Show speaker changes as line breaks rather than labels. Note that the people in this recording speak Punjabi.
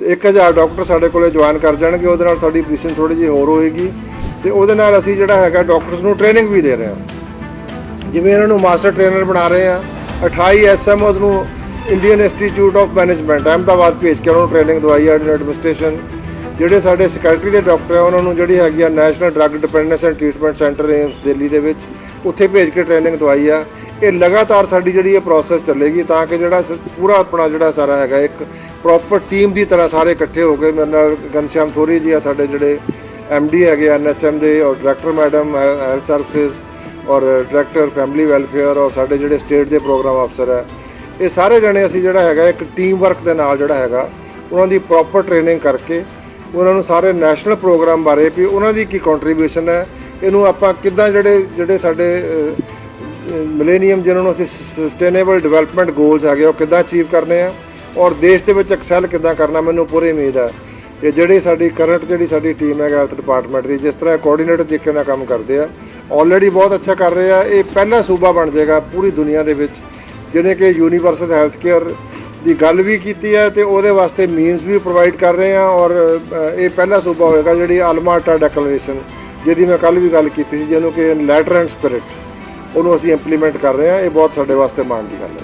ਤੇ 1000 ਡਾਕਟਰ ਸਾਡੇ ਕੋਲੇ ਜੁਆਇਨ ਕਰ ਜਾਣਗੇ, ਉਹਦੇ ਨਾਲ ਸਾਡੀ ਪੋਜੀਸ਼ਨ ਥੋੜੀ ਜਿਹੀ ਹੋਰ ਹੋਏਗੀ ਤੇ ਉਹਦੇ ਨਾਲ ਅਸੀਂ ਜਿਹੜਾ ਹੈਗਾ ਡਾਕਟਰਸ ਨੂੰ ਟ੍ਰੇਨਿੰਗ ਵੀ ਦੇ ਰਹੇ ਹਾਂ। ਜਿਵੇਂ ਇਹਨਾਂ ਨੂੰ ਮਾਸਟਰ ਟ੍ਰੇਨਰ ਬਣਾ ਰਹੇ ਆ 28 ਐਸਐਮਓਜ਼ ਨੂੰ Indian Institute of Management Ahmedabad ਭੇਜ ਕੇ ਉਹਨਾਂ ਨੂੰ ਟ੍ਰੇਨਿੰਗ ਦਵਾਈ ਆ ਐਡਮਿਨਿਸਟ੍ਰੇਸ਼ਨ ਜਿਹੜੇ ਸਾਡੇ ਸੈਕਟਰੀ ਦੇ ਡਾਕਟਰ ਆ ਉਹਨਾਂ ਨੂੰ ਜਿਹੜੀ ਹੈਗੀ ਆ National Drug Dependence and Treatment Centre AIIMS Delhi ਦੇ ਵਿੱਚ, ਉੱਥੇ ਭੇਜ ਕੇ ਟ੍ਰੇਨਿੰਗ ਦਵਾਈ ਆ। ਇਹ ਲਗਾਤਾਰ ਸਾਡੀ ਜਿਹੜੀ ਇਹ ਪ੍ਰੋਸੈਸ ਚੱਲੇਗੀ ਤਾਂ ਕਿ ਜਿਹੜਾ ਪੂਰਾ ਆਪਣਾ ਜਿਹੜਾ ਸਾਰਾ ਹੈਗਾ, ਇੱਕ ਪ੍ਰੋਪਰ ਟੀਮ ਦੀ ਤਰ੍ਹਾਂ ਸਾਰੇ ਇਕੱਠੇ ਹੋ ਕੇ ਮੇਰੇ ਨਾਲ ਘਨਸ਼ਿਆਮ ਥੋਰੀ ਜੀ ਆ ਸਾਡੇ ਜਿਹੜੇ ਐਮਡੀ ਹੈਗੇ ਐਨਐਚਐਮ ਦੇ, ਔਰ ਡਾਇਰੈਕਟਰ ਮੈਡਮ ਹੈਲਥ ਸਰਵਿਸਿਜ਼ ਔਰ ਡਾਇਰੈਕਟਰ ਫੈਮਿਲੀ ਵੈਲਫੇਅਰ ਔਰ ਸਾਡੇ ਜਿਹੜੇ ਸਟੇਟ ਦੇ ਪ੍ਰੋਗਰਾਮ ਅਫਸਰ ਹੈ ਇਹ ਸਾਰੇ ਜਣੇ ਅਸੀਂ ਜਿਹੜਾ ਹੈਗਾ, ਇੱਕ ਟੀਮ ਵਰਕ ਦੇ ਨਾਲ ਜਿਹੜਾ ਹੈਗਾ, ਉਹਨਾਂ ਦੀ ਪ੍ਰੋਪਰ ਟ੍ਰੇਨਿੰਗ ਕਰਕੇ, ਉਹਨਾਂ ਨੂੰ ਸਾਰੇ ਨੈਸ਼ਨਲ ਪ੍ਰੋਗਰਾਮ ਬਾਰੇ ਵੀ ਉਹਨਾਂ ਦੀ ਕੀ ਕੰਟਰੀਬਿਊਸ਼ਨ ਹੈ, ਇਹਨੂੰ ਆਪਾਂ ਕਿੱਦਾਂ ਜਿਹੜੇ ਜਿਹੜੇ ਸਾਡੇ ਮਿਲੇਨੀਅਮ ਜਿਹਨਾਂ ਨੂੰ ਅਸੀਂ ਸਸਟੇਨੇਬਲ ਡਿਵੈਲਪਮੈਂਟ ਗੋਲਸ ਹੈਗੇ ਉਹ ਕਿੱਦਾਂ ਅਚੀਵ ਕਰਨੇ ਆ ਔਰ ਦੇਸ਼ ਦੇ ਵਿੱਚ ਐਕਸੈਲ ਕਿੱਦਾਂ ਕਰਨਾ, ਮੈਨੂੰ ਪੂਰੀ ਉਮੀਦ ਹੈ ਕਿ ਜਿਹੜੀ ਸਾਡੀ ਕਰੰਟ ਜਿਹੜੀ ਸਾਡੀ ਟੀਮ ਹੈ ਹੈਲਥ ਡਿਪਾਰਟਮੈਂਟ ਦੀ, ਜਿਸ ਤਰ੍ਹਾਂ ਕੋਆਰਡੀਨੇਟਰ ਤਰੀਕੇ ਨਾਲ ਕੰਮ ਕਰਦੇ ਆ ਆਲਰੇਡੀ ਬਹੁਤ ਅੱਛਾ ਕਰ ਰਹੇ ਆ। ਇਹ ਪਹਿਲਾ ਸੂਬਾ ਬਣ ਜਾਏਗਾ ਪੂਰੀ ਦੁਨੀਆ ਦੇ ਵਿੱਚ ਜਿਹਨੇ ਕਿ ਯੂਨੀਵਰਸਲ ਹੈਲਥ ਕੇਅਰ ਦੀ ਗੱਲ ਵੀ ਕੀਤੀ ਹੈ ਤੇ ਉਹਦੇ ਵਾਸਤੇ ਮੀਨਸ ਵੀ ਪ੍ਰੋਵਾਈਡ ਕਰ ਰਹੇ ਆ ਔਰ ਇਹ ਪਹਿਲਾ ਸੂਬਾ ਹੋਏਗਾ ਜਿਹੜੀ ਆਲਮਾਟਾ ਡੈਕਲੇਰੇਸ਼ਨ ਜਿਹਦੀ ਮੈਂ ਕੱਲ ਵੀ ਗੱਲ ਕੀਤੀ ਸੀ, ਜਿਹਨੂੰ ਕਿ ਲੈਟਰ ਐਂਡ ਸਪਿਰਿਟ ਉਹਨੂੰ ਅਸੀਂ ਇੰਪਲੀਮੈਂਟ ਕਰ ਰਹੇ ਹਾਂ ਇਹ ਬਹੁਤ ਸਾਡੇ ਵਾਸਤੇ ਮਾਣ ਦੀ ਗੱਲ ਹੈ।